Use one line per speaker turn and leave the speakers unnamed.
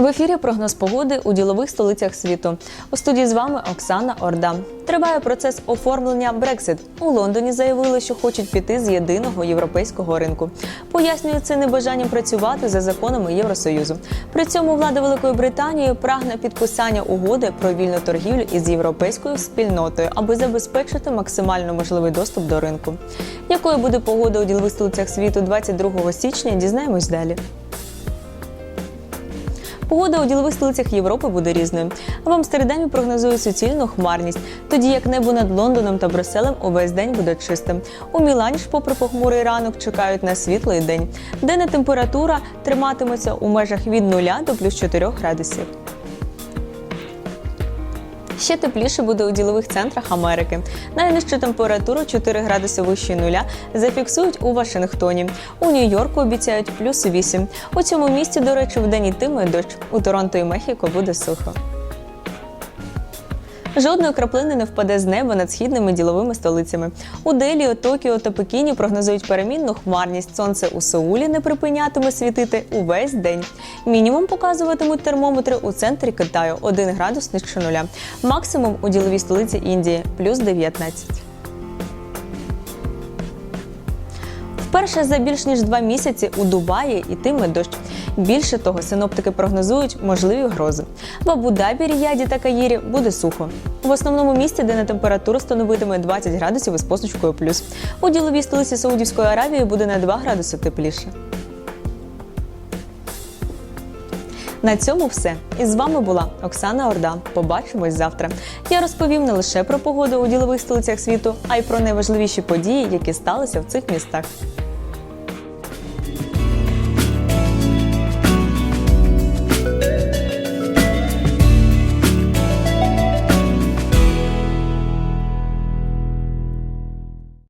В ефірі прогноз погоди у ділових столицях світу. У студії з вами Оксана Орда. Триває процес оформлення Брексит. У Лондоні заявили, що хочуть піти з єдиного європейського ринку. Пояснюють це небажанням працювати за законами Євросоюзу. При цьому влада Великої Британії прагне підписання угоди про вільну торгівлю із європейською спільнотою, аби забезпечити максимально можливий доступ до ринку. Якою буде погода у ділових столицях світу 22 січня? Дізнаємось далі. Погода у ділових столицях Європи буде різною. В Амстердамі прогнозують суцільну хмарність, тоді як небо над Лондоном та Брюсселем увесь день буде чистим. У Мілані ж, попри похмурий ранок, чекають на світлий день. Денна температура триматиметься у межах від 0 до плюс 4 градусів. Ще тепліше буде у ділових центрах Америки. Найнижчу температуру 4 градуси вище нуля зафіксують у Вашингтоні. У Нью-Йорку обіцяють плюс 8. У цьому місті, до речі, вдень йтиме дощ. У Торонто і Мехіко буде сухо. Жодної краплини не впаде з неба над східними діловими столицями. У Делі, Токіо та Пекіні прогнозують перемінну хмарність. Сонце у Сеулі не припинятиме світити увесь день. Мінімум показуватимуть термометри у центрі Китаю 1 градус нижче нуля. Максимум у діловій столиці Індії плюс 19. Вперше за більш ніж два місяці у Дубаї йтиме дощ. Більше того, синоптики прогнозують можливі грози. В Абу-Дабі, Ріяді та Каїрі буде сухо. В основному місті, де на температура становитиме 20 градусів із позначкою плюс. У діловій столиці Саудівської Аравії буде на 2 градуси тепліше. На цьому все. І з вами була Оксана Орда. Побачимось завтра. Я розповім не лише про погоду у ділових столицях світу, а й про найважливіші події, які сталися в цих містах.